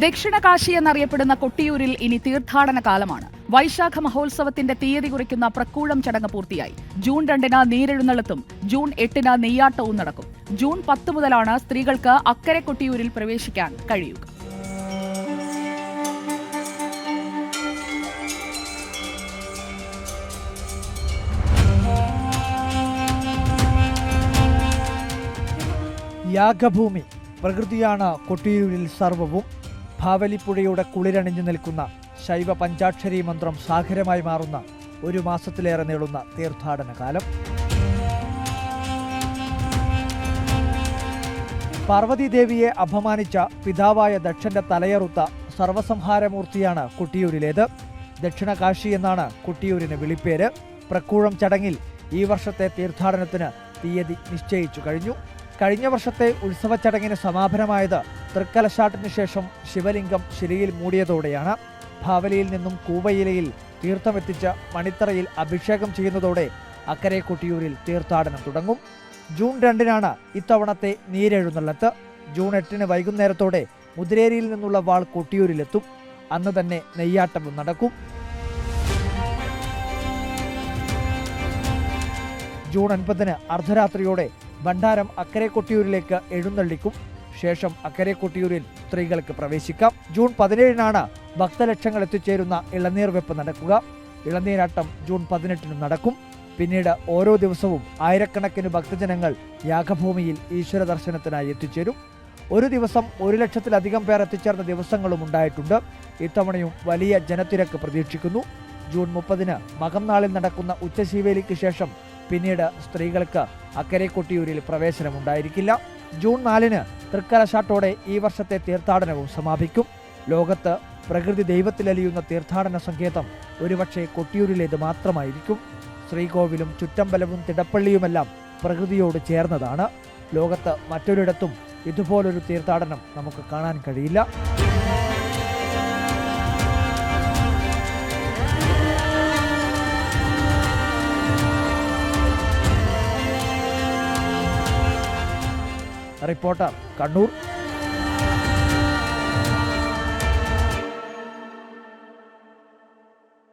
ദക്ഷിണ കാശി എന്നറിയപ്പെടുന്ന കൊട്ടിയൂരിൽ ഇനി തീർത്ഥാടന കാലമാണ്. വൈശാഖ മഹോത്സവത്തിന്റെ തീയതി കുറിക്കുന്ന പ്രക്കൂഴം ചടങ്ങ് പൂർത്തിയായി. ജൂൺ രണ്ടിന് നീരെഴുന്നള്ളത്തും ജൂൺ എട്ടിന് നെയ്യാട്ടവും നടക്കും. ജൂൺ പത്ത് മുതലാണ് സ്ത്രീകൾക്ക് അക്കരെ കൊട്ടിയൂരിൽ പ്രവേശിക്കാൻ കഴിയുക. യാഗഭൂമി പ്രകൃതിയാണ് കൊട്ടിയൂരിൽ സർവവും. ഭാവലിപ്പുഴയുടെ കുളിരണിഞ്ഞു നിൽക്കുന്ന ശൈവ പഞ്ചാക്ഷരി മന്ത്രം സാഗരമായി മാറുന്ന ഒരു മാസത്തിലേറെ നീളുന്ന തീർത്ഥാടന കാലം. പാർവതീദേവിയെ അപമാനിച്ച പിതാവായ ദക്ഷന്റെ തലയറുത്ത സർവസംഹാരമൂർത്തിയാണ് കുട്ടിയൂരിലേത്. ദക്ഷിണ കാശി എന്നാണ് കുട്ടിയൂരിന് വിളിപ്പേര്. പ്രക്കൂഴം ചടങ്ങിൽ ഈ വർഷത്തെ തീർത്ഥാടനത്തിന് തീയതി നിശ്ചയിച്ചു കഴിഞ്ഞു. കഴിഞ്ഞ വർഷത്തെ ഉത്സവ ചടങ്ങിന് സമാപനമായത് തൃക്കലശാട്ടിന് ശേഷം ശിവലിംഗം ശിലയിൽ മൂടിയതോടെയാണ് ഭാവലിയിൽ നിന്നും കൂവയിലയിൽ തീർത്ഥമെത്തിച്ച് മണിത്തറയിൽ അഭിഷേകം ചെയ്യുന്നതോടെ അക്കരെ കൊട്ടിയൂരിൽ തീർത്ഥാടനം തുടങ്ങും. ജൂൺ രണ്ടിനാണ് ഇത്തവണത്തെ നീരെഴുന്നള്ളത്ത്. ജൂൺ എട്ടിന് വൈകുന്നേരത്തോടെ മുതിരേരിയിൽ നിന്നുള്ള വാൾ കൊട്ടിയൂരിലെത്തും. അന്ന് തന്നെ നെയ്യാട്ടവും നടക്കും. ജൂൺ ഒൻപതിന് അർദ്ധരാത്രിയോടെ ഭണ്ഡാരം അക്കരെ കൊട്ടിയൂരിലേക്ക് എഴുന്നള്ളിക്കും. ശേഷം അക്കരെ കൊട്ടിയൂരിൽ സ്ത്രീകൾക്ക് പ്രവേശിക്കാം. ജൂൺ പതിനേഴിനാണ് ഭക്തലക്ഷങ്ങൾ എത്തിച്ചേരുന്ന ഇളനീർ വെപ്പ് നടക്കുക. ഇളനീരാട്ടം ജൂൺ പതിനെട്ടിനും നടക്കും. പിന്നീട് ഓരോ ദിവസവും ആയിരക്കണക്കിന് ഭക്തജനങ്ങൾ യാഗഭൂമിയിൽ ഈശ്വര ദർശനത്തിനായി എത്തിച്ചേരും. ഒരു ദിവസം ഒരു ലക്ഷത്തിലധികം പേർ എത്തിച്ചേർന്ന ദിവസങ്ങളും ഉണ്ടായിട്ടുണ്ട്. ഇത്തവണയും വലിയ ജനത്തിരക്ക് പ്രതീക്ഷിക്കുന്നു. ജൂൺ മുപ്പതിന് മകം നാളിൽ നടക്കുന്ന ഉച്ചശീവേലിക്ക് ശേഷം പിന്നീട് സ്ത്രീകൾക്ക് അക്കരെ കൊട്ടിയൂരിൽ പ്രവേശനമുണ്ടായിരിക്കില്ല. ജൂൺ നാലിന് തൃക്കലശാട്ടോടെ ഈ വർഷത്തെ തീർത്ഥാടനവും സമാപിക്കും. ലോകത്ത് പ്രകൃതി ദൈവത്തിലലിയുന്ന തീർത്ഥാടന സങ്കേതം ഒരുപക്ഷെ കൊട്ടിയൂരിലേത് മാത്രമായിരിക്കും. ശ്രീകോവിലും ചുറ്റമ്പലവും തിടപ്പള്ളിയുമെല്ലാം പ്രകൃതിയോട് ചേർന്നതാണ്. ലോകത്ത് മറ്റൊരിടത്തും ഇതുപോലൊരു തീർത്ഥാടനം നമുക്ക് കാണാൻ കഴിയില്ല. റിപ്പോർട്ടർ കണ്ണൂർ